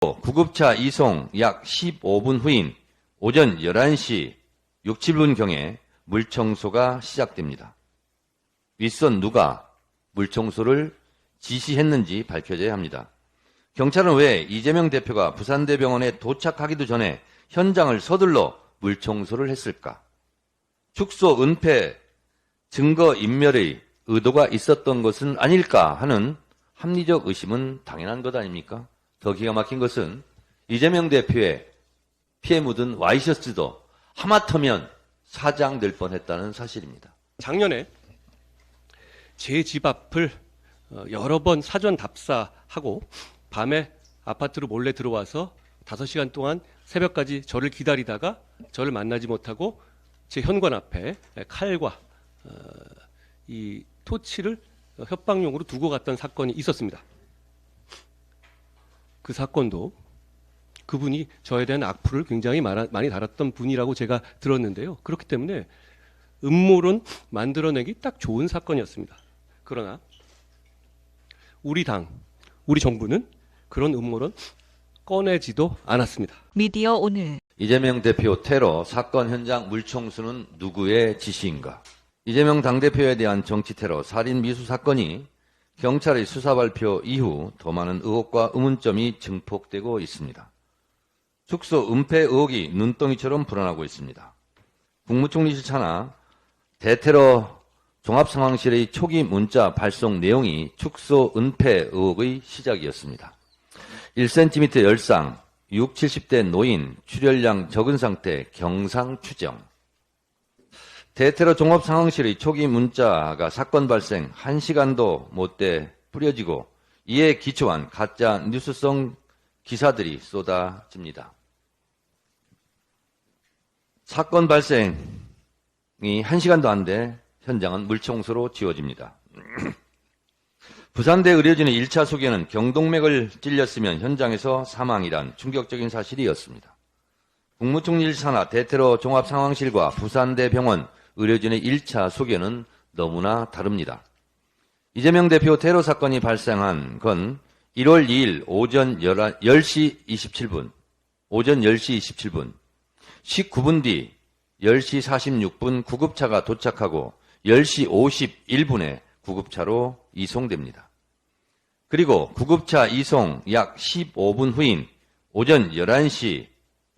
구급차 이송 약 15분 후인 오전 11시 6, 7분경에 물청소가 시작됩니다. 윗선 누가 물청소를 지시했는지 밝혀져야 합니다. 경찰은 왜 이재명 대표가 부산대병원에 도착하기도 전에 현장을 서둘러 물청소를 했을까? 축소 은폐 증거 인멸의 의도가 있었던 것은 아닐까 하는 합리적 의심은 당연한 것 아닙니까? 더 기가 막힌 것은 이재명 대표의 피해 묻은 와이셔츠도 하마터면 사장될 뻔했다는 사실입니다. 작년에 제 집 앞을 어, 여러 번 사전 답사하고 밤에 아파트로 몰래 들어와서 5시간 동안 새벽까지 저를 기다리다가 저를 만나지 못하고 제 현관 앞에 칼과 어, 이 토치를 협박용으로 두고 갔던 사건이 있었습니다. 그 사건도 그분이 저에 대한 악플을 굉장히 많아- 많이 달았던 분이라고 제가 들었는데요. 그렇기 때문에 음모론 만들어내기 딱 좋은 사건이었습니다. 그러나 우리 당, 우리 정부는 그런 음모론 꺼내지도 않았습니다. 미디어 오늘 이재명 대표 테러 사건 현장 물청소는 누구의 지시인가? 이재명 당대표에 대한 정치 테러 살인 미수 사건이 경찰의 수사 발표 이후 더 많은 의혹과 의문점이 증폭되고 있습니다. 축소 은폐 의혹이 눈덩이처럼 불어나고 있습니다. 국무총리실 차나 대테러 종합상황실의 초기 문자 발송 내용이 축소 은폐 의혹의 시작이었습니다. 1cm 열상, 6, 70대 노인, 출혈량 적은 상태, 경상 추정. 대테러 종합 상황실의 초기 문자가 사건 발생 1시간도 못돼 뿌려지고 이에 기초한 가짜 뉴스성 기사들이 쏟아집니다. 사건 발생이 1시간도 안 돼 현장은 물청소로 지워집니다. 부산대 의료진의 1차 소개는 경동맥을 찔렸으면 현장에서 사망이란 충격적인 사실이었습니다. 국무총리실 산하 대테러 종합상황실과 부산대 병원 의료진의 1차 소개는 너무나 다릅니다. 이재명 대표 테러 사건이 발생한 건 1월 2일 오전 10시 27분, 오전 10시 27분, 19분 뒤 10시 46분 구급차가 도착하고 10시 51분에 구급차로 이송됩니다. 그리고 구급차 이송 약 15분 후인 오전 11시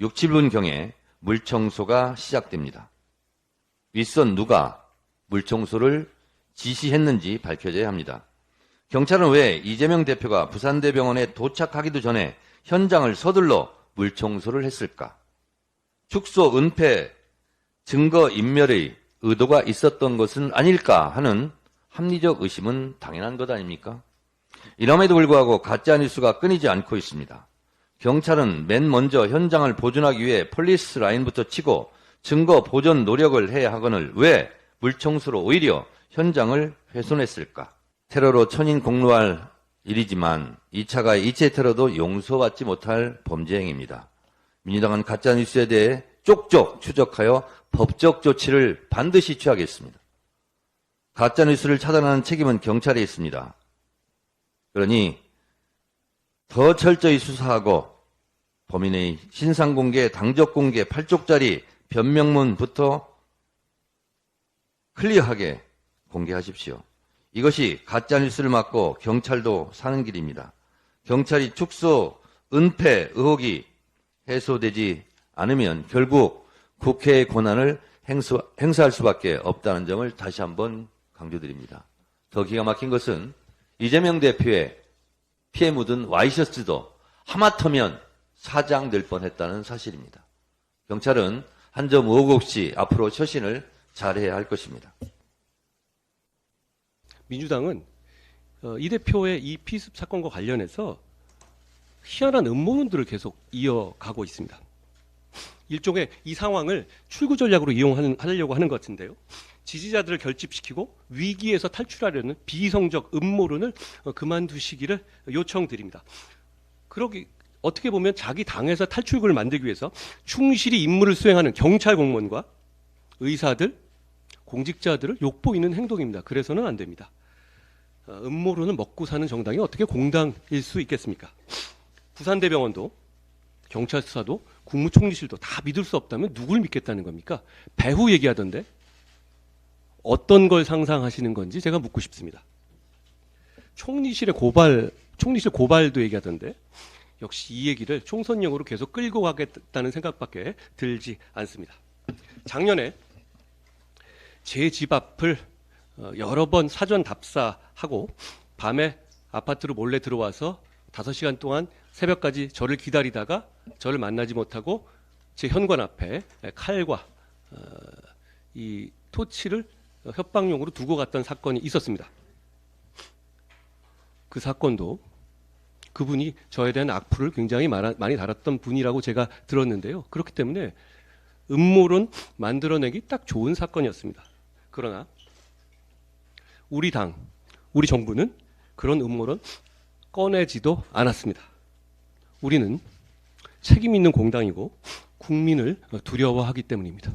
6, 7분경에 물청소가 시작됩니다. 윗선 누가 물청소를 지시했는지 밝혀져야 합니다. 경찰은 왜 이재명 대표가 부산대병원에 도착하기도 전에 현장을 서둘러 물청소를 했을까? 축소 은폐 증거 인멸의 의도가 있었던 것은 아닐까 하는 합리적 의심은 당연한 것 아닙니까? 이럼에도 불구하고 가짜 뉴스가 끊이지 않고 있습니다. 경찰은 맨 먼저 현장을 보존하기 위해 폴리스 라인부터 치고 증거 보존 노력을 해야 하거늘 왜 물청소로 오히려 현장을 훼손했을까? 테러로 천인 공로할 일이지만 2차가 이체 테러도 용서받지 못할 범죄 행위입니다. 민주당은 가짜 뉴스에 대해 쪽쪽 추적하여 법적 조치를 반드시 취하겠습니다. 가짜 뉴스를 차단하는 책임은 경찰에 있습니다. 그러니 더 철저히 수사하고 범인의 신상 공개, 당적 공개, 8쪽짜리 변명문부터 클리어하게 공개하십시오. 이것이 가짜 뉴스를 막고 경찰도 사는 길입니다. 경찰이 축소, 은폐 의혹이 해소되지 않으면 결국 국회의 권한을 행수, 행사할 수밖에 없다는 점을 다시 한번 강조드립니다. 더 기가 막힌 것은 이재명 대표의 피해 묻은 와이셔츠도 하마터면 사장될 뻔했다는 사실입니다. 경찰은 한점 의혹 없이 앞으로 처신을 잘해야 할 것입니다. 민주당은 어, 이 대표의 이 피습 사건과 관련해서 희한한 음모론들을 계속 이어가고 있습니다. 일종의 이 상황을 출구 전략으로 이용하려고 하는 것 같은데요. 지지자들을 결집시키고 위기에서 탈출하려는 비이성적 음모론을 어, 그만두시기를 요청드립니다. 그러기 어떻게 보면 자기 당에서 탈출구를 만들기 위해서 충실히 임무를 수행하는 경찰 공무원과 의사들, 공직자들을 욕보이는 행동입니다. 그래서는 안 됩니다. 어, 음모론을 먹고 사는 정당이 어떻게 공당일 수 있겠습니까? 부산대병원도 경찰 수사도 국무총리실도 다 믿을 수 없다면 누굴 믿겠다는 겁니까? 배후 얘기하던데 어떤 걸 상상하시는 건지 제가 묻고 싶습니다. 총리실의 고발, 총리실 고발도 얘기하던데 역시 이 얘기를 총선용으로 계속 끌고 가겠다는 생각밖에 들지 않습니다. 작년에 제 집 앞을 어, 여러 번 사전 답사하고 밤에 아파트로 몰래 들어와서 5시간 동안 새벽까지 저를 기다리다가 저를 만나지 못하고 제 현관 앞에 칼과 어, 이 토치를 협박용으로 두고 갔던 사건이 있었습니다. 그 사건도 그분이 저에 대한 악플을 굉장히 많아- 많이 달았던 분이라고 제가 들었는데요. 그렇기 때문에 음모론 만들어내기 딱 좋은 사건이었습니다. 그러나 우리 당, 우리 정부는 그런 음모론 꺼내지도 않았습니다. 우리는 책임 있는 공당이고 국민을 두려워하기 때문입니다.